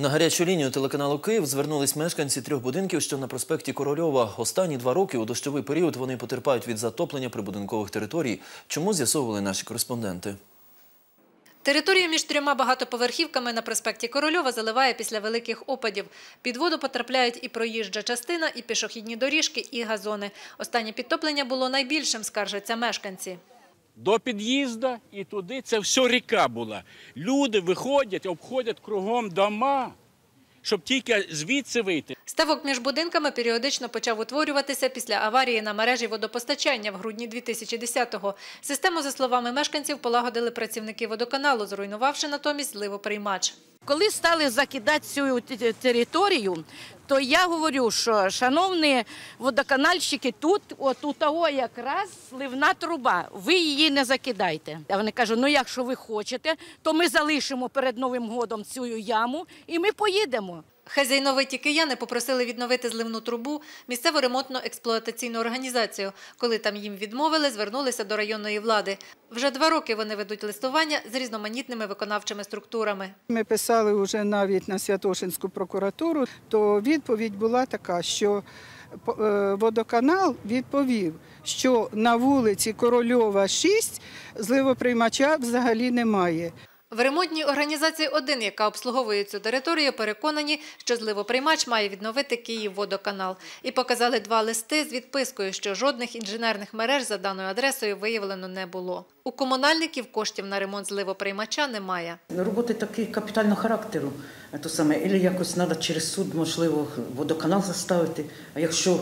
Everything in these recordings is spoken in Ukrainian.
На гарячу лінію телеканалу Київ звернулись мешканці трьох будинків, що на проспекті Корольова. Останні два роки у дощовий період вони потерпають від затоплення прибудинкових територій. Чому з'ясовували наші кореспонденти? Територію між трьома багатоповерхівками на проспекті Корольова заливає після великих опадів. Під воду потрапляють і проїжджа частина, і пішохідні доріжки, і газони. Останнє підтоплення було найбільшим, скаржаться мешканці. До під'їзду і туди це все ріка була. Люди виходять, обходять кругом дома, щоб тільки звідси вийти. Ставок між будинками періодично почав утворюватися після аварії на мережі водопостачання в грудні 2010-го. Систему, за словами мешканців, полагодили працівники водоканалу, зруйнувавши натомість зливоприймач. Коли стали закидати цю територію, то я говорю, що шановні водоканальщики, тут, от у того якраз сливна труба, ви її не закидайте. А вони кажуть, ну якщо ви хочете, то ми залишимо перед Новим годом цю яму і ми поїдемо. Хазяйновиті кияни попросили відновити зливну трубу місцеву ремонтно-експлуатаційну організацію. Коли там їм відмовили, звернулися до районної влади. Вже два роки вони ведуть листування з різноманітними виконавчими структурами. Ми писали вже навіть на Святошинську прокуратуру, то відповідь була така, що е, водоканал відповів, що на вулиці Корольова 6 зливоприймача взагалі немає. В ремонтній організації «Один», яка обслуговує цю територію, переконані, що зливоприймач має відновити Київводоканал. І показали два листи з відпискою, що жодних інженерних мереж за даною адресою виявлено не було. У комунальників коштів на ремонт зливоприймача немає. Роботи такі капітального характеру, то саме, або якось треба через суд, можливо, водоканал заставити. А якщо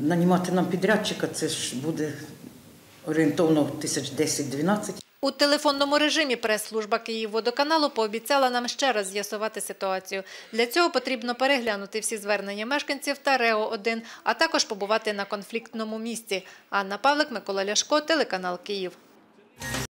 нанімати нам підрядчика, це ж буде орієнтовно тисяч 10-12. У телефонному режимі прес-служба Київводоканалу пообіцяла нам ще раз з'ясувати ситуацію. Для цього потрібно переглянути всі звернення мешканців та РЕО-1, а також побувати на конфліктному місці. Анна Павлик, Микола Ляшко, телеканал Київ.